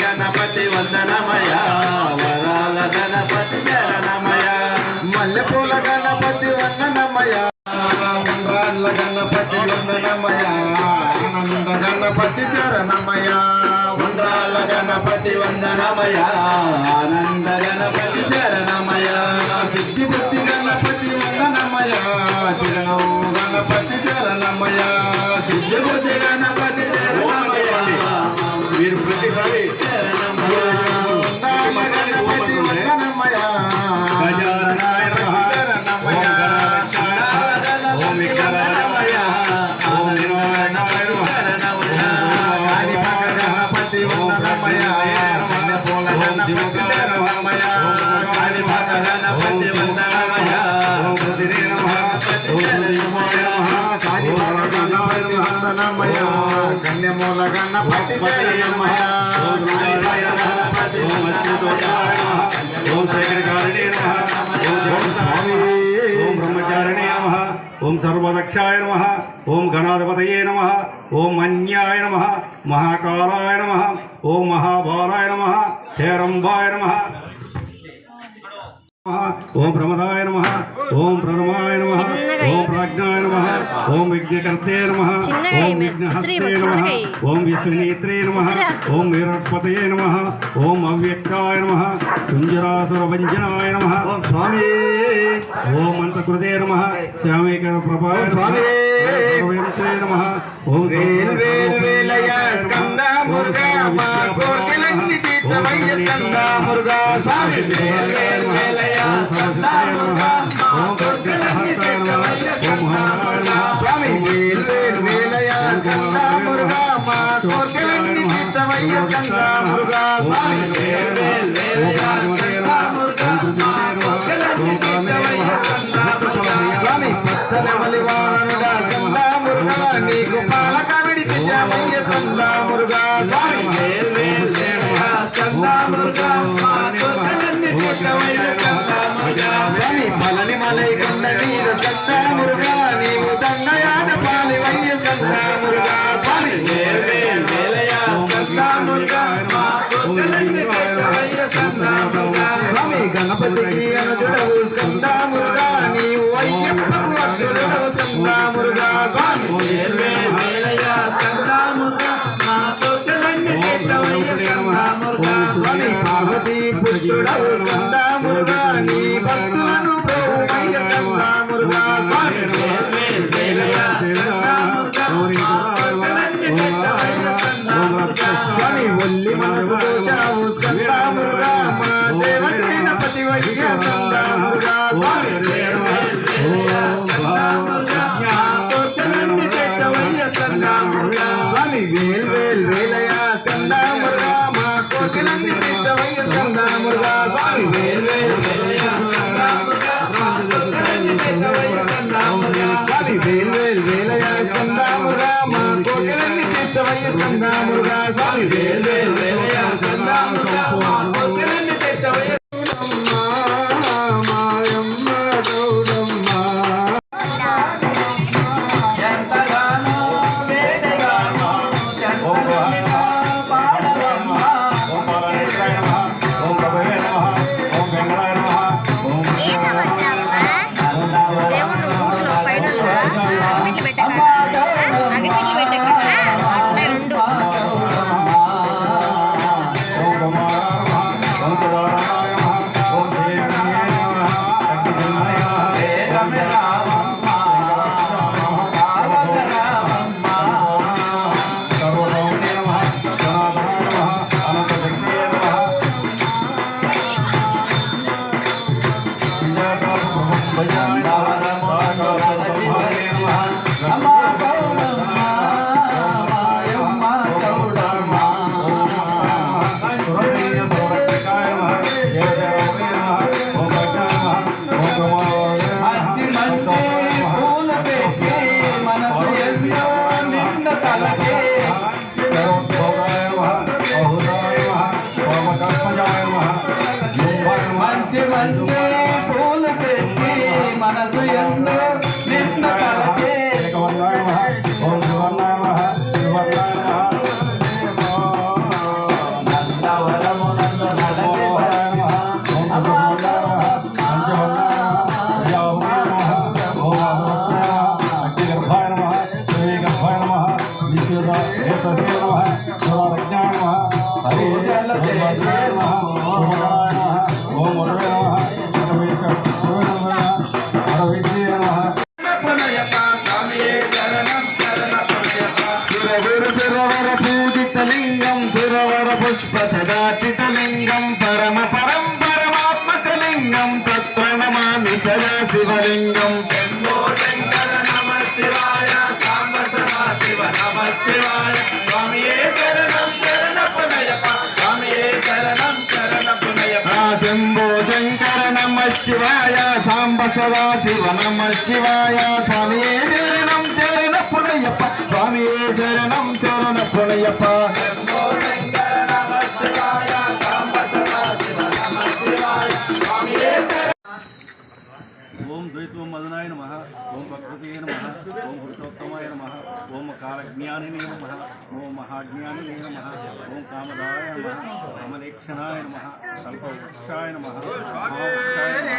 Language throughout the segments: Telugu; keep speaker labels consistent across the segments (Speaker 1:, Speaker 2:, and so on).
Speaker 1: గణపతి వందనమయ గణపతి శరణమయ గణపతి వందనమయ గణపతి వందనమయ ఆనంద గణపతి శరణమయ ఉండ్రాళ్ళ గణపతి వందనమయ ఆనంద గణపతి ఓం సర్వదక్షాయ నమ ఓం గణాధిపతయే నమ ఓం అన్యాయ నమ మహాకాలాయ నమ ఓం మహాభారాయ నమ హేరంబాయ నమ ఓం ప్రమదాయ నమ. ఓం ప్రథమాయ నమ. ఓం ప్రాజ్ఞాయ నమ. ఓం విఘ్నకర్తే నమ. ఓం విఘ్నహస్తే నమ. ఓం విష్ణునేత్రే నమ. ఓం వీరపతయే నమ. ఓం అవ్యక్తాయ నమ. కుంజరాసుర వంజనాయ నమ. ఓం స్వామి. ఓం అంతకృతే నమ. శ్యామేకర ప్రభాయ స్వామి. నమ. ఓం
Speaker 2: వేల్ వేల్ వేలయ స్కంద మురుగా మా స్కంద మురుగా స్వామి. వేల్ వేల్ మురుగా మా కోర్కెలన్నీ తీర్చవయ్య స్కంద మురుగా స్వామి. వేల్ వేల్ మురుగా మా కోర్కెలన్నీ తీర్చవయ్య స్కంద మురుగా స్వామి. వేల్ వేల్ మురుగా మా కోర్కెలన్నీ తీర్చవయ్య స్కంద మురుగా స్వామి. పచ్చనమలి వాహనుడా స్కంద మురుగా నీకు పాలక విడికి జామయ్య స్కంద మురుగా స్వామి పలని మలై కొండ మీద మురుగా నీవు దండయాన మురుగా. స్వామి స్వామి గణపతికి అనుజుడవు మురుగా నీవు అయ్యప్పకు అగ్రుడవు మురుగా. స్వామి ఒల్లి మనసుతో చావు స్కంద మురుగా మా దేవసేనపతి వైద్య స్కంద మురుగా స్వామి వేల్
Speaker 1: নমঃ ওম নমঃ శంభో శంకర నమ శివాయ సాంబ సదా శివ నమ శివాయ స్వామియే శరణం శరణ పుణయ్యప్ప స్వామియే శరణం శరణ పుణయ్యప్ప
Speaker 3: ఓం మదనాయ నమ. ఓం ప్రకృతే నమ. ఓం పురుషోత్తమాయ నమ. ఓం కాలజ్ఞానినే నమ. ఓం మహాజ్ఞానినే నమ. ఓం కామదాయ నమ. కామలేక్షణాయ నమ. కల్పవృక్షాయ నమ. మహావృక్షాయ నమ.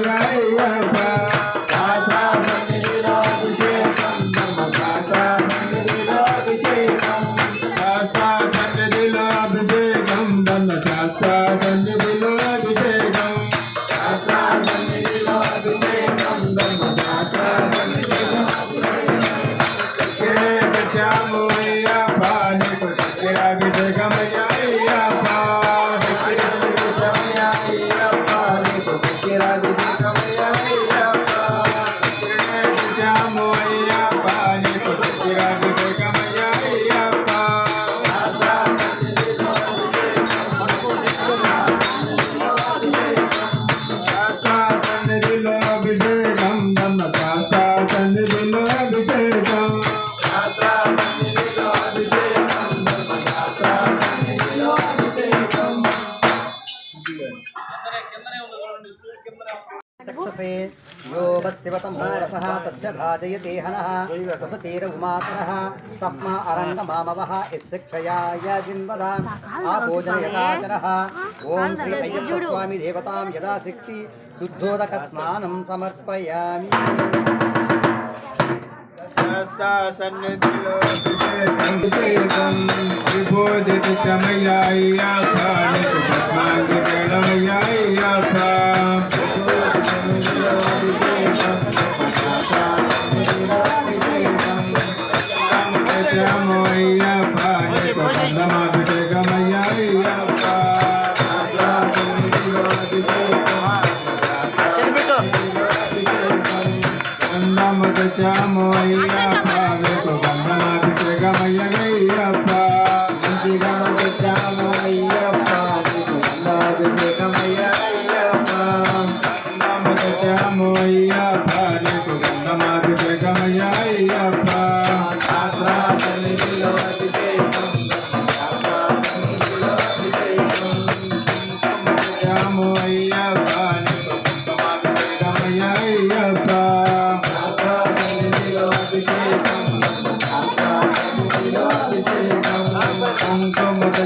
Speaker 4: तपसः तस्य तस्मा अरङ्गमामवः यस्यक्षया याजिन्वदा। आभोजनयदाचरः ॐ श्री अय्यप्पस्वामि देवतां यदा शुद्धोदकस्नानं समर्पयामि।
Speaker 3: विभोजति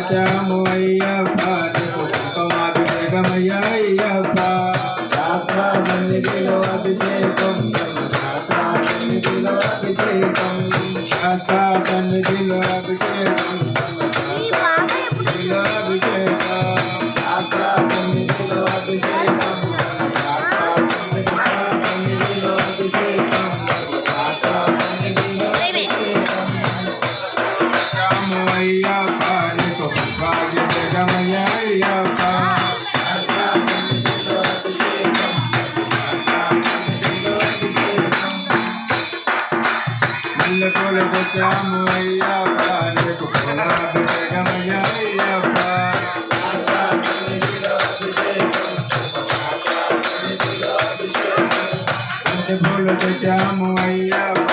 Speaker 3: శ్యాము అయ్యప్ప అభిషేకమయ్య అయ్యప్ప శాస్త్ర సన్నిధిలో అభిషేకం శాస్త్ర సన్నిధిలో అభిషేకం. శాస్త్ర సన్నిధిలో పాటి పూలు
Speaker 5: పెట్టాము Ayyappa.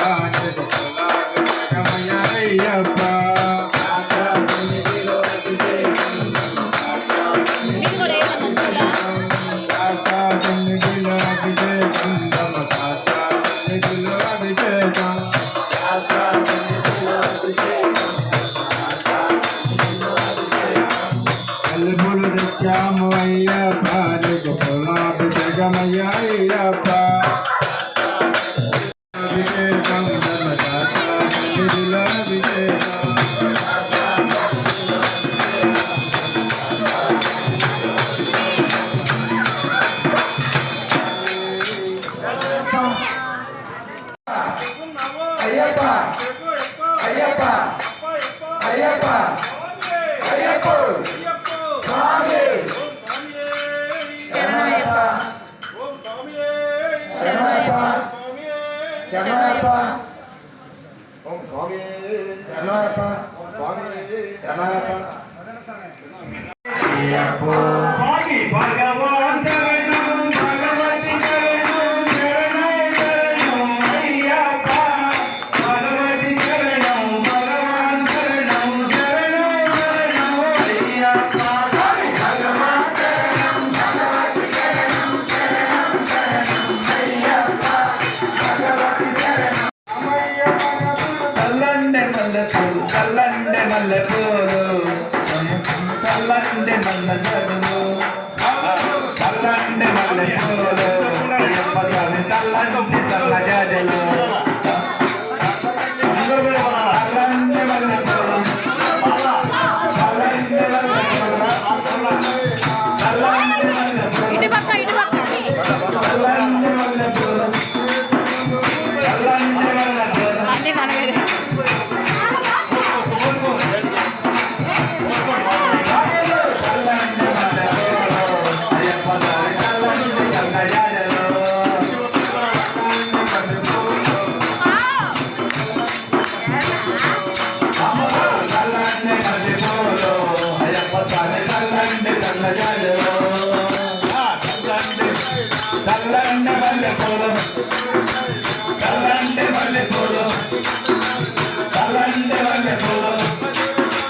Speaker 5: Ini pakai, ini pakai.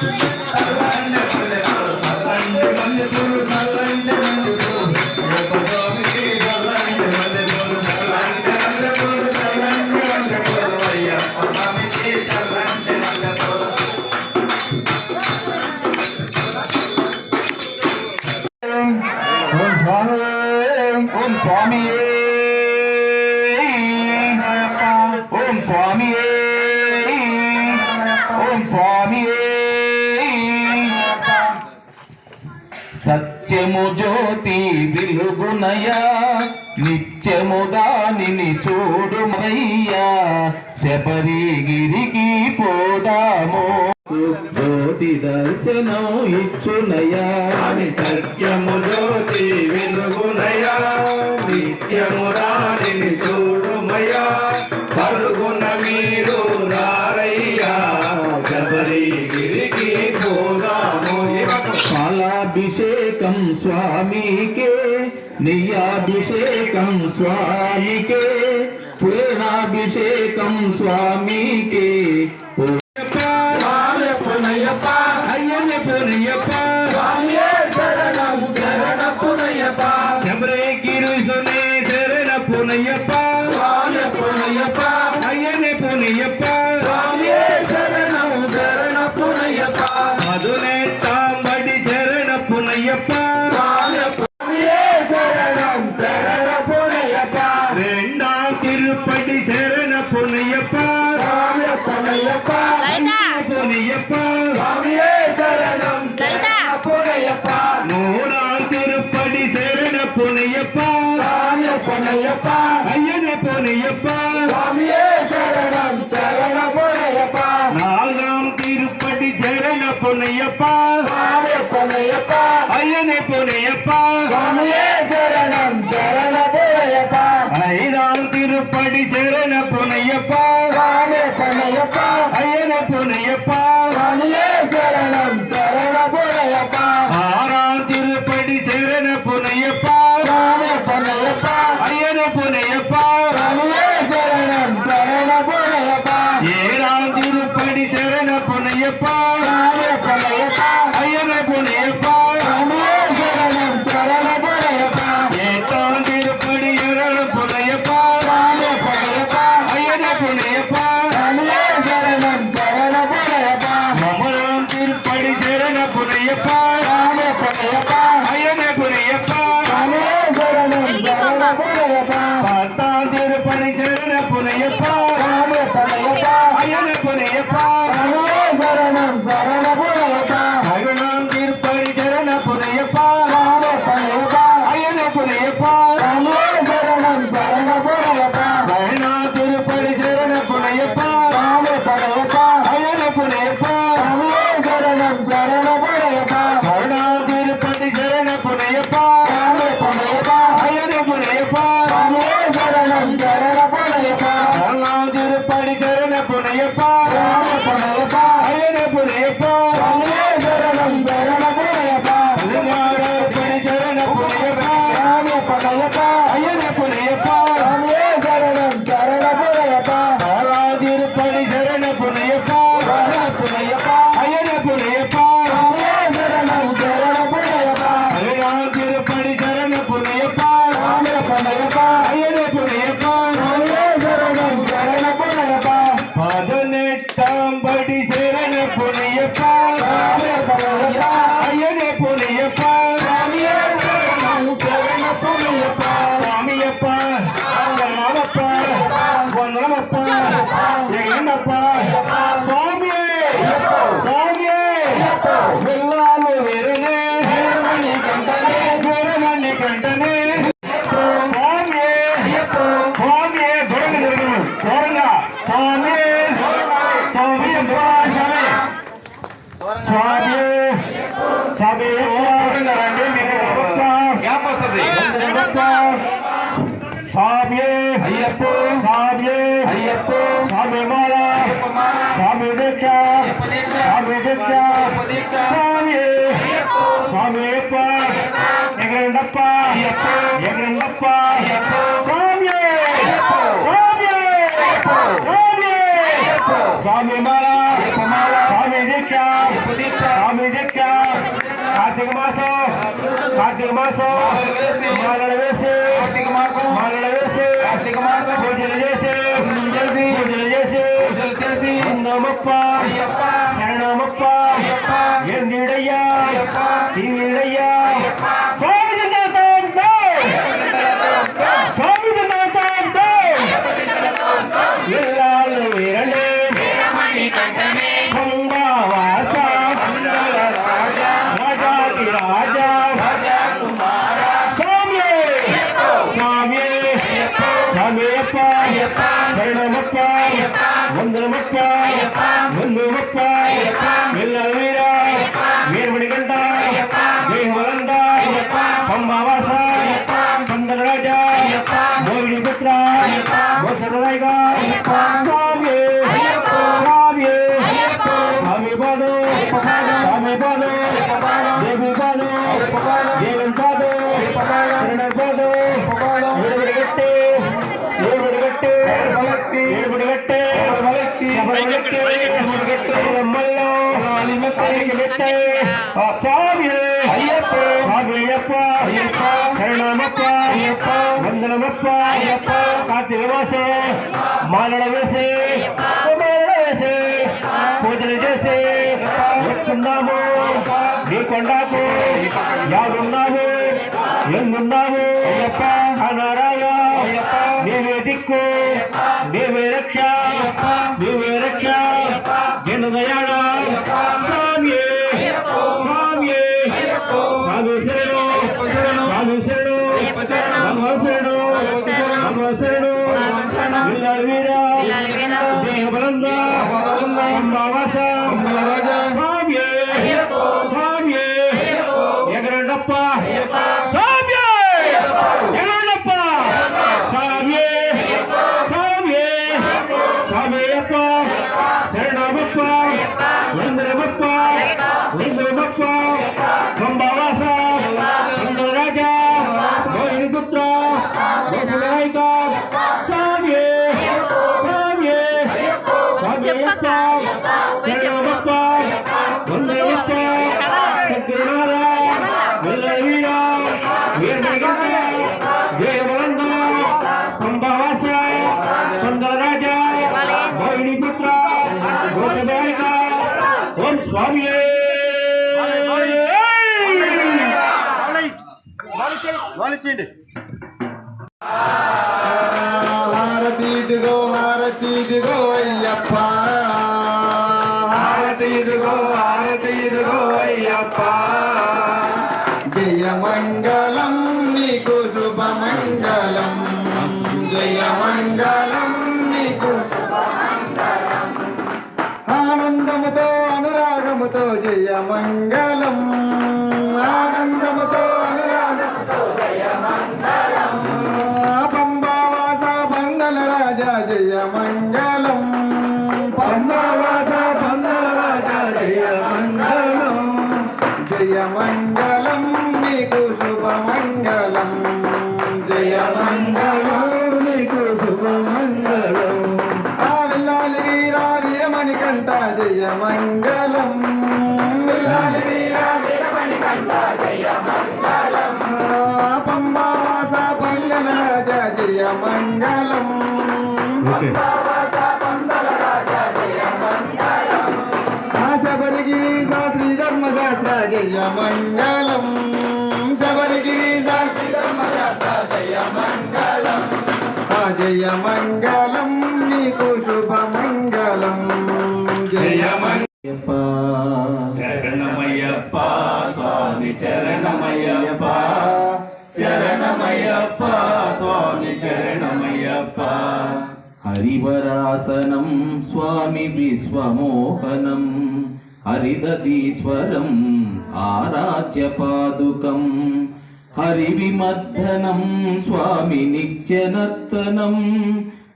Speaker 5: Thank you. కరిగిరికి పోదాము. జ్యోతి దర్శనం ఇచ్చునయా? సత్యము జ్యోతి వెలుగునయా నిత్యము రాణిని చూడుమయా? పరుగున మీరు రారయ్యా? శబరి గిరికి పోదాము పాలాభిషేకం స్వామికే నియాభిషేకం స్వామికే. రుద్రాభిషేకం స్వామికి. போனையப்பா ஐயனே போனையப்பா சுவாமியே சரணம் சரண போனையப்பா நாலாம் திருப்பதி சரண பொன்னையப்பா சுவாமி స్వామి స్వామి దీక్ష స్వామి దీక్ష కార్తీక మాసం కార్తీక మాసం మాలడ వేసి కార్తీక మాసం మాలడ వేసి కార్తీక మాసం పూజలు చేసి పూజలు చేసి పూజలు చేసి పూజలు చేసి శరణమప్ప శరణమప్ప వేసి మాసే మాలడ వేసి మాలడ వేసి పూజలు చేసి ఎక్కున్నాము నీ కొండాకు యాడున్నావు ఎందున్నావు అయ్యప్ప అంబావాస
Speaker 6: హారతి వీరమణి కంట జయ మంగళం విల్లాలి వీరా వీరమణి కంట జయ మంగళం పంబావాస పంగల రాజ జయ మంగళం
Speaker 5: ఓకే
Speaker 6: ఆ శబరిగిరి శ్రీ ధర్మ శాస్త్ర జయ మంగళం శబరిగిరి శ్రీ ధర్మ శాస్త్ర జయ మంగళం ఆ జయ మంగళం
Speaker 7: హరివరాసనం స్వామి విశ్వమోహనం హరిదీశ్వరం ఆరాధ్య పాదుకం హరివిమర్ధనం స్వామి నిత్యనర్తనం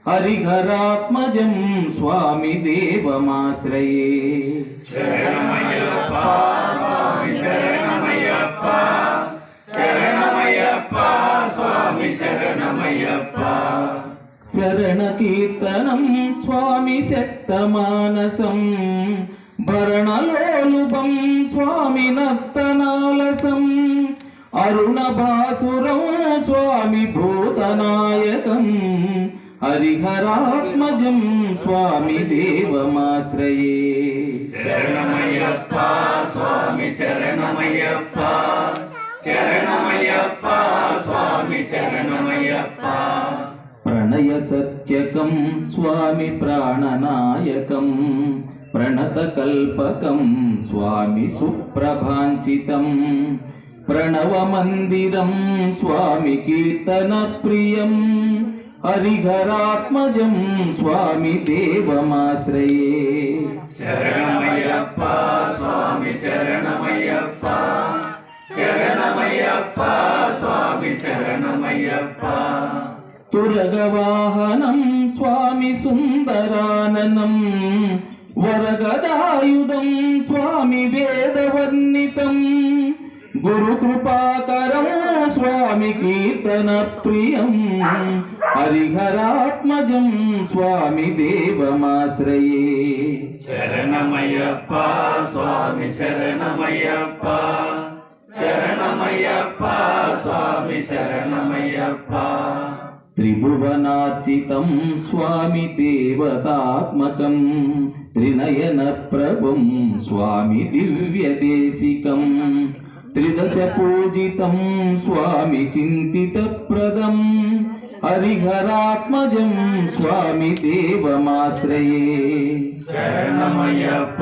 Speaker 7: హరిహరాత్మజం స్వామి దేవమాశ్రయే
Speaker 1: శరణమయ్యప్ప స్వామి శరణమయ్యప్ప శరణమయ్యప్ప స్వామి శరణమయ్య
Speaker 7: శరణ కీర్తనం స్వామి శక్తమానసం భరణలోలుపం స్వామి నర్తనాలసం. అరుణభాసురం స్వామి భూతనాయకం. హరిహరాత్మజం స్వామి దేవమాశ్రయే.
Speaker 1: శరణమయ్యప్ప స్వామి శరణమయ్యప్ప. శరణమయ్యప్ప స్వామి శరణమయ్యప్ప.
Speaker 7: ప్రణయ సత్యకం స్వామి ప్రాణనాయకం ప్రణతకల్పకం స్వామి సుప్రభాంచితం ప్రణవమందిరం స్వామి కీర్తనప్రియం హరిహరాత్మజం స్వామి దేవమాశ్రయే
Speaker 1: శరణమయ్యప్ప స్వామి శరణమయ్యప్ప శరణమయ్యప్ప స్వామి శరణమయ్యప్ప
Speaker 7: తురగవాహనం స్వామి సుందరాననం. వరగదాయుధం స్వామి వేదవర్ణితం. గురుకృపాకరం స్వామి కీర్తన ప్రియం. హరిహరాత్మజం స్వామి దేవమాశ్రయే.
Speaker 1: శరణమయ్యప్ప స్వామి శరణమయ్యప్ప. శరణమయ్యప్ప స్వామి శరణమయ్యప్ప.
Speaker 7: త్రిభువనార్చితం స్వామి దేవతాత్మకం త్రినయన ప్రభుం స్వామి దివ్యదేశికం త్రిదశ పూజితం స్వామి చింతితప్రదం హరిహరాత్మజం స్వామి దేవమాశ్రయే
Speaker 1: శరణమయ్యప్ప